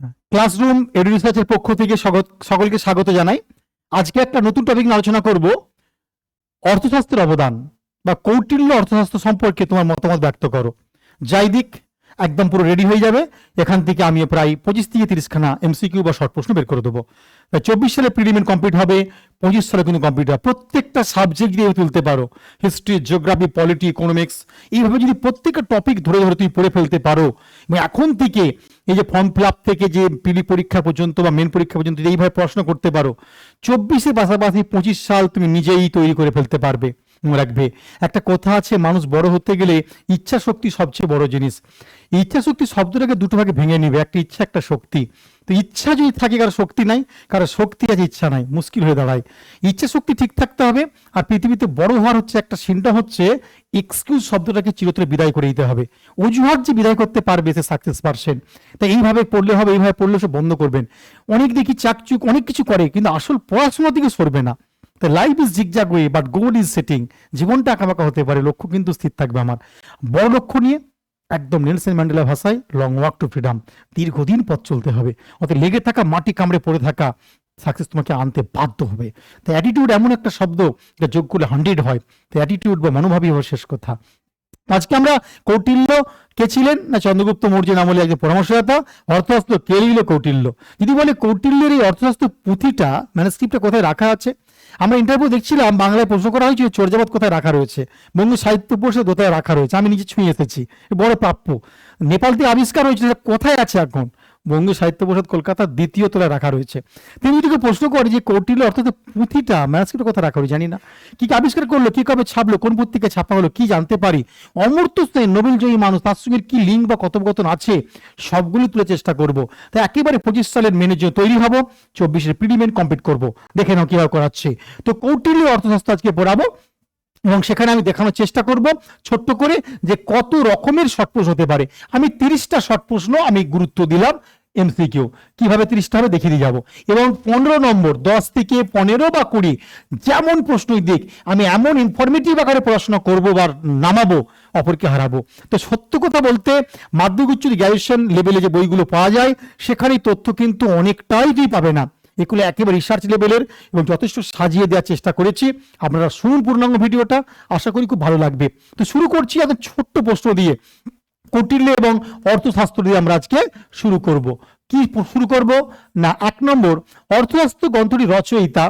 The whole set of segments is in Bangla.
ক্লাসরুম এডু রিসার্চের পক্ষ থেকে সকলকে স্বাগত জানাই। আজকে একটা নতুন টপিক নিয়ে আলোচনা করব। অর্থশাস্ত্রের অবদান বা কৌটিল্য অর্থশাস্ত্র সম্পর্কে তোমার মতামত ব্যক্ত করো। যাই দিক একদম পুরো রেডি হয়ে যাবে। এখান থেকে আমি প্রায় পঁচিশ থেকে তিরিশখানা এমসিকিউ বা শর্ট প্রশ্ন বের করে দেবো। তাই চব্বিশ সালে প্রিলিমিন কমপ্লিট হবে, পঁচিশ সালে কিন্তু কমপ্লিট হবে। প্রত্যেকটা সাবজেক্ট দিয়ে তুলতে পারো। হিস্ট্রি জিওগ্রাফি পলিটি ইকোনমিক্স এইভাবে যদি প্রত্যেকটা টপিক ধরে ধরে তুমি পড়ে ফেলতে পারো, এবং এখন থেকে এই যে ফর্ম ফিল আপ থেকে যে পিলি পরীক্ষা পর্যন্ত বা মেন পরীক্ষা পর্যন্ত এইভাবে প্রশ্ন করতে পারো, চব্বিশের পাশাপাশি পঁচিশ সাল তুমি নিজেই তৈরি করে ফেলতে পারবে। রাখবে। একটা কথা আছে, মানুষ বড় হতে গেলে ইচ্ছা শক্তি সবচেয়ে বড় জিনিস। ইচ্ছা শক্তি শব্দটাকে দুটো ভাগে ভেঙে নিবে, একটা ইচ্ছা, একটা শক্তি। তো ইচ্ছা যদি থাকে, কারও শক্তি নাই, কারও শক্তি আছে, ইচ্ছা নাই, মুশকিল হয়ে দাঁড়ায়। ইচ্ছা শক্তি ঠিক থাকতে হবে, আর পৃথিবীতে বড় হওয়ার হচ্ছে একটা সিনটা হচ্ছে এক্সকিউজ শব্দটাকে চিরতরে বিদায় করে দিতে হবে। অজুহাত যে বিদায় করতে পারবে, সে সাকসেস পারসেন্ট তাই এইভাবে পড়লে হবে, এইভাবে পড়লে সে বন্ধ করবেন। অনেক দেখি চাকচুক, অনেক কিছু করে, কিন্তু আসল পড়াশোনার দিকে সরবে না। তাই life is zigzag way but goal is setting জীবনটা আঁকাবাঁকা হতে পারে, লক্ষ্য কিন্তু স্থির থাকবে আমার। বড় লক্ষ্য নিয়ে একদম নেলসন ম্যান্ডেলা ভাষায় লং ওয়াক টু ফ্রিডম দীর্ঘদিন পথ চলতে হবে। অত লেগে থাকা, মাটি কামড়ে পড়ে থাকা সাকসেস তোমাকে আনতে বাধ্য হবে। তো অ্যাটিটিউড এমন একটা শব্দ যা যোগ করলে হান্ড্রেড হয়। তো অ্যাটিটিউড বা মনোভাবই হওয়ার শেষ কথা। আজকে আমরা কৌটিল্য কে ছিলেন? না, চন্দ্রগুপ্ত মৌর্য নাম হলে একজন পরামর্শদাতা, অর্থশাস্ত্র কে লিখল কৌটিল্য? যদি বলে কৌটিল্যের এই অর্থশাস্ত্র পুঁথিটা ম্যানস্ক্রিপ্টটা কোথায় রাখা আছে? আমরা ইন্টারভিউ দেখছিলাম, বাংলায় প্রশ্ন করা হয়েছে চর্যাবাদ কোথায় রাখা রয়েছে? বঙ্গ সাহিত্য পরিষদ কোথায় রাখা রয়েছে? আমি নিজে ছুঁয়ে এসেছি। বড় প্রাপ্য। নেপাল থেকে আবিষ্কার হয়েছে, কোথায় আছে এখন? বঙ্গ সাহিত্য পরিষদ কলকাতার দ্বিতীয় তলায় রাখা রয়েছে। তিনি যদি প্রশ্ন করে যে কৌটিল্য অর্থাৎ পুঁথিটা ম্যানস্ক্রিপ্ট কোথায় রাখা রয়েছে জানি না। কি আবিষ্কার করল, কি কবে ছাপলো, কোন পত্রিকায় ছাপা হলো, কি জানতে পারি? অমর্ত্য সেন নোবেল জয়ী মানুষ, তার সঙ্গে কি লিঙ্ক বা কথোপকথন আছে, সবগুলি তুলে চেষ্টা করব। তাই একেবারে পঁচিশ সালের মেনের জন্য তৈরি হব, চব্বিশের প্রিলিমেন্ট কমপ্লিট করব। দেখে নাও কীভাবে করাচ্ছে। তো কৌটিল্য অর্থশাস্ত্র আজকে পড়াবো, এবং সেখানে আমি দেখানোর চেষ্টা করব ছোট্ট করে যে কত রকমের শর্ট প্রশ্ন হতে পারে। আমি তিরিশটা শর্ট প্রশ্ন আমি গুরুত্ব দিলাম এমসিকিউ। কীভাবে তিরিশটা হবে দেখিয়ে দিয়ে যাব। এবং পনেরো নম্বর, দশ থেকে পনেরো বা কুড়ি, যেমন প্রশ্নই দিক, আমি এমন ইনফরমেটিভ আকারে পড়াশোনা করব বা নামাবো, অপরকে হারাবো। তো সত্য কথা বলতে, মাধ্যমিক উচ্চ গ্র্যাজুয়েশন লেভেলে যে বইগুলো পাওয়া যায় সেখানে এই তথ্য কিন্তু অনেকটাই তুই পাবে না। এগুলো একেবারে রিসার্চ লেভেলের এবং যথেষ্ট সাজিয়ে দেওয়ার চেষ্টা করেছি। আপনারা শুনুন পূর্ণাঙ্গ ভিডিওটা, আশা করি খুব ভালো লাগবে। তো শুরু করছি একটা ছোট্ট প্রশ্ন দিয়ে। কৌটিল্য এবং অর্থশাস্ত্র দিয়ে আমরা আজকে শুরু করব। কি শুরু করব? না, এক নম্বর, অর্থশাস্ত্র গ্রন্থটি রচয়িতা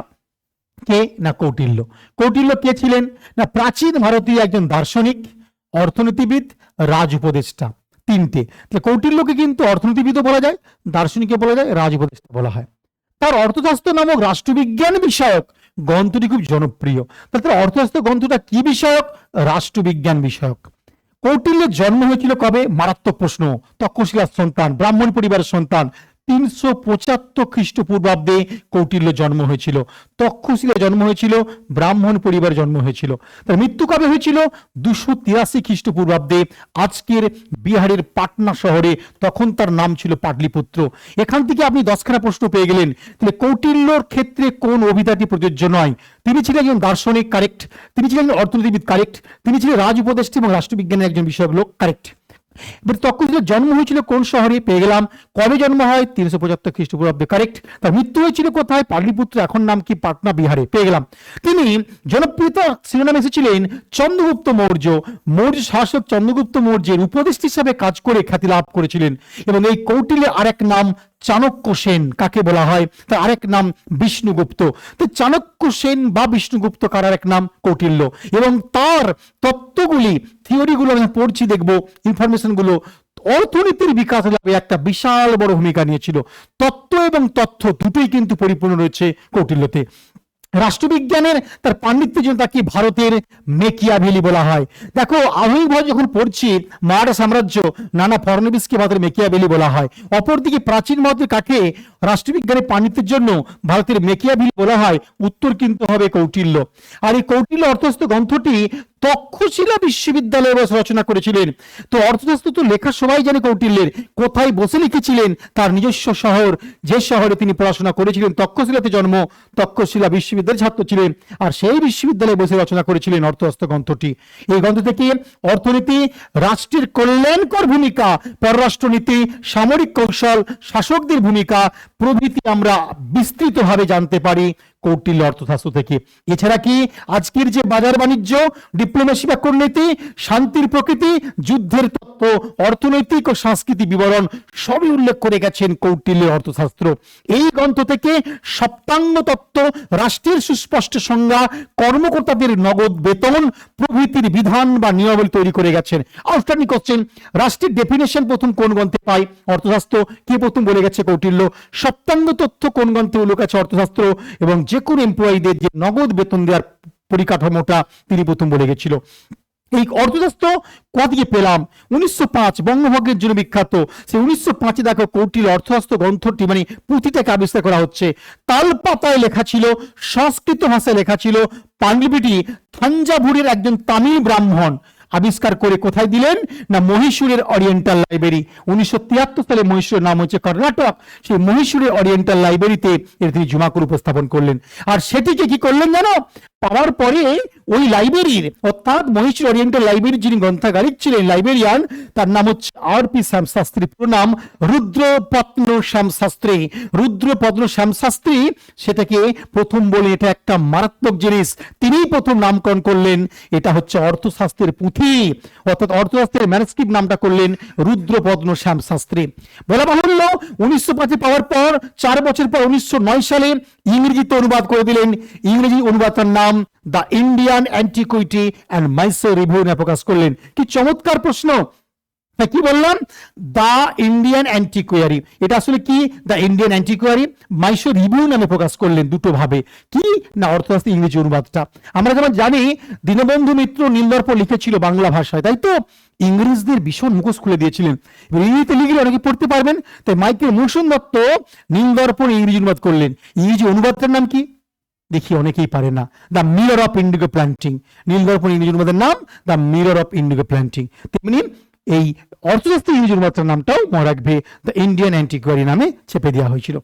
কে? না, কৌটিল্য। কৌটিল্য কে ছিলেন? না, প্রাচীন ভারতীয় একজন দার্শনিক, অর্থনীতিবিদ রাজ উপদেষ্টা তিনটে। তাহলে কৌটিল্যকে কিন্তু অর্থনীতিবিদও বলা যায়, দার্শনিকও বলা যায় রাজ উপদেষ্টা বলা হয়। তার অর্থশাস্ত্র নামক রাষ্ট্রবিজ্ঞান বিষয়ক গ্রন্থটি খুব জনপ্রিয়। তাহলে তার অর্থশাস্ত্র গ্রন্থটা কি বিষয়ক? রাষ্ট্রবিজ্ঞান বিষয়ক। কৌটিল্যের জন্ম হয়েছিল কবে? মারাত্মক প্রশ্ন। তক্ষশিলার সন্তান ব্রাহ্মণ পরিবারের সন্তান তিনশো পঁচাত্তর খ্রিস্টপূর্বাব্দে কৌটিল্য জন্ম হয়েছিল। তক্ষশিলা জন্ম হয়েছিল, ব্রাহ্মণ পরিবার জন্ম হয়েছিল। তার মৃত্যু কবে হয়েছিল? দুশো তিরাশি খ্রিস্টপূর্বাব্দে। আজকের বিহারের পাটনা শহরে তখন তার নাম ছিল পাটলিপুত্র। এখান থেকে আপনি দশখানা প্রশ্ন পেয়ে গেলেন, তাহলে কৌটিল্যর ক্ষেত্রে কোন অভিধাটি প্রযোজ্য নয়? তিনি ছিলেন একজন দার্শনিক কারেক্ট তিনি ছিলেন অর্থনীতিবিদ কারেক্ট তিনি ছিলেন রাজ উপদেষ্টা এবং রাষ্ট্রবিজ্ঞানের একজন বিষয়ক লোক কারেক্ট এবার তক্ষশিলার জন্ম হয়েছিল কোন শহরে পেয়ে গেলাম, কবে জন্ম হয়, তিনশো পঁচাত্তর খ্রিস্টপূর্বাব্দে কারেক্ট তার মৃত্যু হয়েছিল কোথায়, পাটলিপুত্র, এখন নাম কি, পাটনা, বিহারে, পেয়ে গেলাম। তিনি জনপ্রিয়তা শিরোনামে এসেছিলেন চন্দ্রগুপ্ত মৌর্য। মৌর্য শাসক চন্দ্রগুপ্ত মৌর্যের উপদেষ্টা হিসাবে কাজ করে খ্যাতি লাভ করেছিলেন। এবং এই কৌটিল্যের আরেক নাম চাণক্য সেন কাকে বলা হয়? তার আরেক নাম বিষ্ণুগুপ্ত। তো চাণক্য সেন বা বিষ্ণুগুপ্ত কার আরেক নাম? কৌটিল্য। এবং তার তত্ত্বগুলি, থিওরিগুলো আমি পড়ছি, দেখব। ইনফরমেশনগুলো অর্থনীতির বিকাশ লাভে একটা বিশাল বড় ভূমিকা নিয়েছিল। তত্ত্ব এবং তথ্য দুটোই কিন্তু পরিপূর্ণ রয়েছে কৌটিল্যতে। রাষ্ট্রবিজ্ঞানের তার পাণ্ডিত্যের জন্য তাকে ভারতের মেকিয়াভেলি বলা হয়। দেখো আধুনিক ভাবে যখন পড়ছি মারাঠা সাম্রাজ্য নানা ফরনবিসকে ভারতের মেকিয়াভেলি বলা হয়। অপরদিকে প্রাচীন ভারতের কাকে রাষ্ট্রবিজ্ঞানের পাণ্ডিত্যের জন্য ভারতের মেকিয়াভেলি বলা হয়, উত্তর কিন্তু হবে কৌটিল্য। আর এই কৌটিল্য অর্থস্থ গ্রন্থটি তক্ষশিলা বিশ্ববিদ্যালয়ে বসে রচনা করেছিলেন। তো অর্থশাস্ত্র তো লেখা সবাই জানে কৌটিল্যের, কোথায় বসে লিখেছিলেন? তার নিজস্ব শহর, যে শহরে তিনি পড়াশোনা করেছিলেন, তক্ষশিলাতে জন্ম, তক্ষশিলা বিশ্ববিদ্যালয়ের ছাত্র ছিলেন, আর সেই বিশ্ববিদ্যালয়ে বসে রচনা করেছিলেন অর্থশাস্ত্র গ্রন্থটি। এই গ্রন্থ থেকে অর্থনীতি, রাষ্ট্রের কল্যাণকর ভূমিকা, পররাষ্ট্রনীতি, সামরিক কৌশল, শাসকদের ভূমিকা, প্রভৃতি আমরা বিস্তৃতভাবে জানতে পারি। কৌটিল্য অর্থশাস্ত্র থেকে। এছাড়া কি আজকের যে বাজার বাণিজ্য ডিপ্লোমেসি বা কূটনীতি, শান্তির প্রকৃতি, যুদ্ধের তত্ত্ব, অর্থনৈতিক ও সাংস্কৃতিক বিবরণ, সবই উল্লেখ করে গেছেন কৌটিল্যের অর্থশাস্ত্র। এই গ্রন্থ থেকে সপ্তাঙ্গ তত্ত্ব, রাষ্ট্রের সুস্পষ্ট সংজ্ঞা, কর্মকর্তাদের নগদ বেতন, প্রভৃতির বিধান বা নিয়মাবলী তৈরি করে গেছেন। আউটস্ট্যান্ডিং কোশ্চেন রাষ্ট্রের ডেফিনেশন প্রথম কোন গ্রন্থে পাই অর্থশাস্ত্র কে প্রথম বলে গেছে কৌটিল্য? সপ্তাঙ্গ তথ্য কোন গ্রন্থে উল্লেখ আছে অর্থশাস্ত্র? এবং যে কোনো এমপ্লয়ীদের যে নগদ বেতন দেওয়ার পরিকাঠামোটা তিনি প্রথম বলে গেছিল। এই অর্থশাস্ত্র কদিকে পেলাম। উনিশশো পাঁচ বঙ্গভঙ্গের জন্য বিখ্যাত। সেই উনিশশো পাঁচে দেখো কৌটিল অর্থশাস্ত্র গ্রন্থটি মানে পুঁথিটাকে আবিষ্কার করা হচ্ছে। তাল পাতায় লেখা ছিল, সংস্কৃত ভাষায় লেখা ছিল পাণ্ডুলিপিটি থাঞ্জাভুরের একজন তামিল ব্রাহ্মণ। আবিষ্কার করে কোথায় দিলেন? না মহীশূরের অরিয়েন্টাল লাইব্রেরি উনিশশো তিয়াত্তর সালে মহীশূরের নাম হচ্ছে কর্ণাটক। সেই মহীশূরের অরিয়েন্টাল লাইব্রেরিতে এর তিনি জমা করে উপস্থাপন করলেন। আর সেটিকে কি করলেন জানো? পাওয়ার পরে ওই লাইব্রেরির অর্থাৎ মহীশূর অরিয়েন্টাল লাইব্রেরির যিনি গ্রন্থাগারিক ছিলেন লাইব্রেরিয়ান তার নাম হচ্ছে আর পি শ্যাম শাস্ত্রী পুরো নাম রুদ্রপত্ন শ্যাম শাস্ত্রী রুদ্রপদ্ম শ্যাম সেটাকে প্রথম বলে এটা একটা মারাত্মক জিনিস। তিনিই প্রথম নামকরণ করলেন। এটা হচ্ছে অর্থশাস্ত্রের পুঁথি অর্থাৎ অর্থশাস্ত্রের ম্যানস্ক্রিপ্ট নামটা করলেন রুদ্রপদ্ম শ্যাম শাস্ত্রী বলা বাহুল্য, উনিশশো পাঁচে পাওয়ার পর, চার বছর পর উনিশশো নয় সালে ইংরেজিতে অনুবাদ করে দিলেন। ইংরেজি অনুবাদটার নাম the Indian antiquity and মাইসো review প্রকাশ করলেন। কি চমৎকার প্রশ্ন! কি বললাম? The Indian antiquary. এটা আসলে কি? দা ইন্ডিয়ান অ্যান্টিকুয়ারি মাইশো রিভিউ নামে প্রকাশ করলেন দুটো ভাবে। কি? না অর্থশাস্ত্র ইংরেজি অনুবাদটা। আমরা যেমন জানি, দীনবন্ধু মিত্র নীলদর্প লিখেছিল বাংলা ভাষায়, তাই তো? ইংরেজদের ভীষণ মুখোশ খুলে দিয়েছিলেন। ইংরেজিতে লিখলে অনেকে পড়তে পারবেন। তাই মাইকেল মুসুন দত্ত নীলদর্পণ ইংরেজি অনুবাদ করলেন। ইংরেজি অনুবাদটার নাম কি? দেখি, অনেকেই পারে না। The mirror of indigo planting Nildarpan ইংরেজি অনুবাদের নাম the mirror of indigo planting তেমনি এই অর্থশাস্ত্র ইংরেজি অনুবাদটার নামটাও মনে রাখবে দ্য ইন্ডিয়ান অ্যান্টিকোয়ারি নামে চেপে দেওয়া হয়েছিল।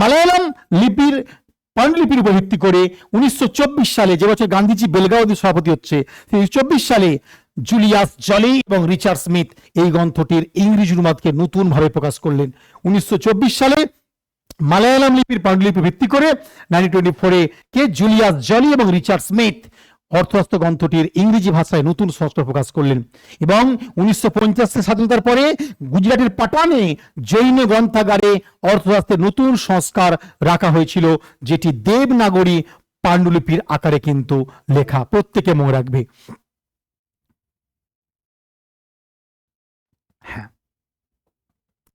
মালায়ালাম লিপির পাণ্ডুলিপির উপর ভিত্তি করে উনিশশো চব্বিশ সালে যে বছর গান্ধীজি বেলগাঁওতে সভাপতি হচ্ছে, সেই চব্বিশ সালে জুলিয়াস জলি এবং রিচার্ড স্মিথ এই গ্রন্থটির ইংরেজি অনুবাদকে নতুন ভাবে প্রকাশ করলেন। উনিশশো চব্বিশ সালে মালায়ালাম লিপির পাণ্ডুলিপি ভিত্তি করে নাইনটিন টোয়েন্টি ফোরে কে জুলিয়াস জলি এবং রিচার্ড স্মিথ অর্থহস্ত গ্রন্থটির ইংরেজি ভাষায় নতুন সংস্করণ প্রকাশ করলেন। এবং উনিশশো স্বাধীনতার পরে গুজরাটের পাটানে জৈন গ্রন্থাগারে অর্থশাস্ত্রের নতুন সংস্কার রাখা হয়েছিল, যেটি দেবনাগরী পাণ্ডুলিপির আকারে কিন্তু লেখা। প্রত্যেকে মনে রাখবে। হ্যাঁ।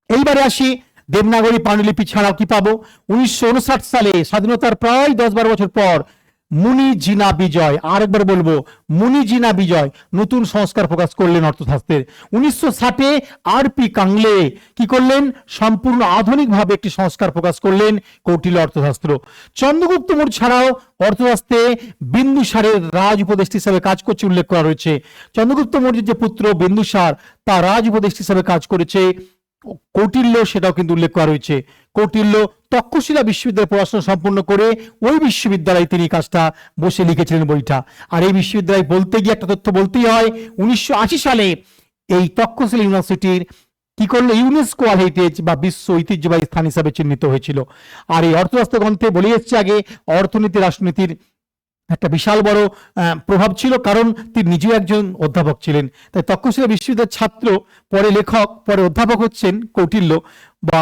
এইবারে আসি দেবনাগরী পাণ্ডুলিপি ছাড়াও কি পাবো? উনিশশো উনষাট সালে স্বাধীনতার প্রায় দশ বারো বছর পর মুনি জিনা বিজয়। আরেকবার বলব, মুনি জিনা বিজয় নতুন সংস্কার প্রকাশ করলেন অর্থশাস্ত্রের। উনিশশো ষাটে আর পি কাংলে কি করলেন? সম্পূর্ণ আধুনিকভাবে একটি সংস্কার প্রকাশ করলেন কৌটিল অর্থশাস্ত্র। চন্দ্রগুপ্ত মৌর্য ছাড়াও অর্থশাস্ত্রে বিন্দুসারের রাজ উপদেষ্টা হিসাবে কাজ করছে উল্লেখ করা রয়েছে। চন্দ্রগুপ্ত মৌর্যের যে পুত্র বিন্দুসার, তা রাজ উপদেষ্টা হিসাবে কাজ করেছে কৌটিল্য সেটাও কিন্তু উল্লেখ করা রয়েছে। কৌটিল্য তক্ষশিলা বিশ্ববিদ্যালয়ে পড়াশোনা সম্পূর্ণ করে ওই বিশ্ববিদ্যালয়ে তিনি কাজটা বসে লিখেছিলেন বইটা। আর এই বিশ্ববিদ্যালয় বলতে গিয়ে একটা তথ্য বলতেই হয়, উনিশশো আশি সালে এই তক্ষশিলা ইউনিভার্সিটির কি করল? ইউনেস্কো হেরিটেজ বা বিশ্ব ঐতিহ্যবাহী স্থান হিসাবে চিহ্নিত হয়েছিল। আর এই অর্থশাস্ত্র গ্রন্থে বলে এসছে আগে, অর্থনীতি রাজনীতির একটা বিশাল বড় প্রভাব ছিল কারণ তিনি নিজেও একজন অধ্যাপক ছিলেন। তাই তক্ষশিলা বিশ্ববিদ্যালয়ের ছাত্র, পরে লেখক, পরে অধ্যাপক হচ্ছেন কৌটিল্য বা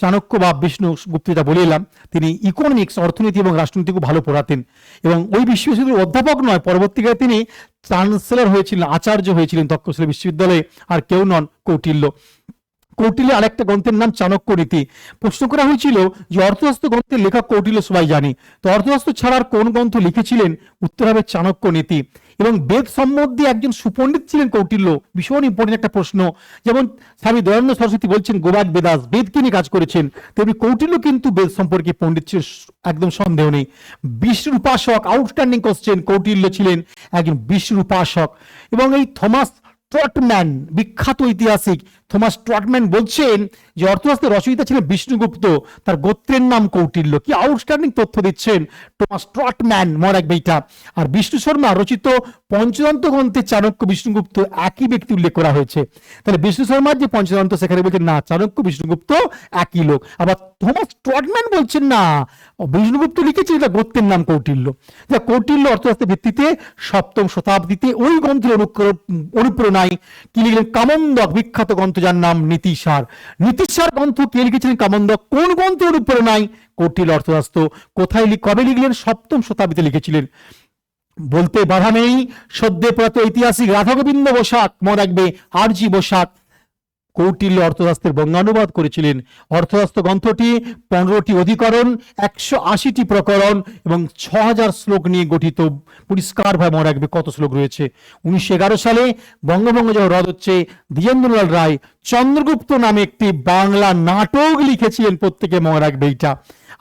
চাণক্য বা বিষ্ণু গুপ্ত বলে এলাম, তিনি ইকোনমিক্স অর্থনীতি এবং রাজনীতি খুব ভালো পড়াতেন। এবং ওই বিশ্ববিদ্যালয়ের অধ্যাপক নয়, পরবর্তীকালে তিনি চ্যান্সেলর হয়েছিলেন, আচার্য হয়েছিলেন তক্ষশিলা বিশ্ববিদ্যালয়ে, আর কেউ নন কৌটিল্য। কৌটিল্য আরেকটা গ্রন্থের নাম চাণক্য নীতি প্রশ্ন করা হয়েছিল যে অর্থশাস্ত্র গ্রন্থের লেখক কৌটিল্য সবাই জানি। তো অর্থশাস্ত্র ছাড়ার কোন গ্রন্থ লিখেছিলেন? উত্তর হবে চাণক্য নীতি এবং বেদ সম্বন্ধে একজন সুপণ্ডিত ছিলেন কৌটিল্য। ভীষণ ইম্পর্টেন্ট একটা প্রশ্ন। যেমন স্বামী দয়ানন্দ সরস্বতী বলছেন, গোবাক বেদাস বেদকে নিয়ে কাজ করেছেন? তেমনি কৌটিল্য কিন্তু বেদ সম্পর্কে পণ্ডিত ছিল একদম সন্দেহ নেই। বিষ্ণুর উপাসক আউটস্ট্যান্ডিং কোশ্চেন কৌটিল্য ছিলেন একজন বিষ্ণুর উপাসক। এবং এই থমাস ট্রটম্যান বিখ্যাত ঐতিহাসিক। থমাস ট্রটম্যান বলছেন যে অর্থশাস্ত্রের রচয়িতা ছিলেন বিষ্ণুগুপ্ত। তার গোত্রের নাম কৌটিল্য। কি আউটস্ট্যান্ডিং তথ্য দিচ্ছেন টমাস ট্রটম্যান মর এক বইটা। আর বিষ্ণু শর্মা রচিত পঞ্চদন্ত গ্রন্থে চাণক্য বিষ্ণুগুপ্ত একই ব্যক্তি উল্লেখ করা হয়েছে। তাহলে বিষ্ণু শর্মার যে পঞ্চদন্ত, সেখানে বলছেন, না, চাণক্য বিষ্ণুগুপ্ত একই লোক। আবার থমাস ট্রটম্যান বলছেন, না, বিষ্ণুগুপ্ত লিখেছেন, এটা গোত্রের নাম কৌটিল্য। যা কৌটিল্য অর্থশাস্ত্রের ভিত্তিতে সপ্তম শতাব্দীতে ওই গ্রন্থের অনুক্র- অনুপ্রেরণায় কি লিখলেন, কামন্দক, বিখ্যাত গ্রন্থ যার নাম নীতিসার। নীতিসার গ্রন্থ কে লিখেছিলেন কামন্দক? কোন গ্রন্থের নাই? কটিল অর্থশাস্ত্র। কোথায় কবে লিখলেন? সপ্তম শতাব্দীতে লিখেছিলেন। বলতে বাধা নেই, সদ্যে প্রয়াত ঐতিহাসিক রাধাগোবিন্দ বসাক, মনে রাখবে আরজি বসাক। কৌটিল্য অর্থশাস্ত্রের বঙ্গানুবাদ করেছিলেন। অর্থশাস্ত্র গ্রন্থটি পনেরোটি অধিকরণ, একশো আশিটি প্রকরণ এবং ছ হাজার শ্লোক নিয়ে গঠিত। পরিষ্কারভাবে মনে রাখবে কত শ্লোক রয়েছে। উনিশশো এগারো সালে বঙ্গভঙ্গ যখন রদ হচ্ছে, দ্বিজেন্দ্রলাল রায় চন্দ্রগুপ্ত নামে একটি বাংলা নাটক লিখেছিলেন প্রত্যেকে মনে রাখবে এইটা।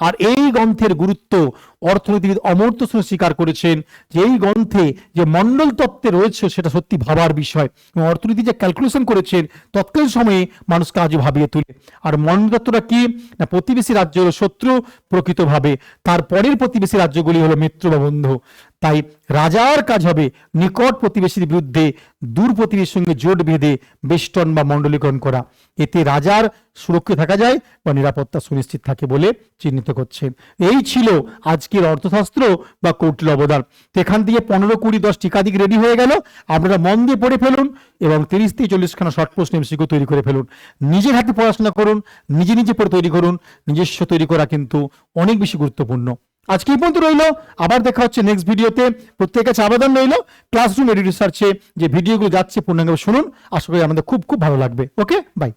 আর এই গ্রন্থের গুরুত্ব অর্থনীতিবিদ অমর্ত্য সেন স্বীকার করেছেন যে এই গ্রন্থে যে মন্ডল তত্ত্বে রয়েছে সেটা সত্যি ভাবার বিষয় এবং অর্থনীতি যে ক্যালকুলেশন করেছেন তৎকালীন সময়ে মানুষকে আজও ভাবিয়ে তোলে। আর মন্ডল তত্ত্বটা কি? না প্রতিবেশী রাজ্য হলো শত্রু প্রকৃতভাবে। তারপরের প্রতিবেশী রাজ্যগুলি হলো মিত্র বা বন্ধু। তাই রাজার কাজ হবে নিকট প্রতিবেশীর বিরুদ্ধে দূর প্রতিবেশীর সঙ্গে জোট বেঁধে বেষ্টন বা মণ্ডলীকরণ করা। এতে রাজার সুরক্ষিত থাকা যায় বা নিরাপত্তা সুনিশ্চিত থাকে বলে চিহ্নিত করছেন এই ছিল আজকের অর্থশাস্ত্র বা কৌটিল অবদান। এখান থেকে পনেরো কুড়ি দশ টিকাদিক রেডি হয়ে গেল। আপনারা মন দিয়ে পড়ে ফেলুন এবং তিরিশ থেকে চল্লিশখানা শর্ট প্রশ্ন এমসিকিউ তৈরি করে ফেলুন। নিজের হাতে পড়াশোনা করুন, নিজে নিজে পড়ে তৈরি করুন, নিজস্ব তৈরি করা কিন্তু অনেক বেশি গুরুত্বপূর্ণ। আজকে এই পর্যন্ত রইল, আবার দেখা হচ্ছে নেক্সট ভিডিওতে প্রত্যেকের কাছে আবেদন রইল ক্লাসরুম এডি রিসার্চে যে ভিডিওগুলো যাচ্ছে পূর্ণাঙ্গভাবে শুনুন। আশা করি আমাদের খুব খুব ভালো লাগবে। Okay bye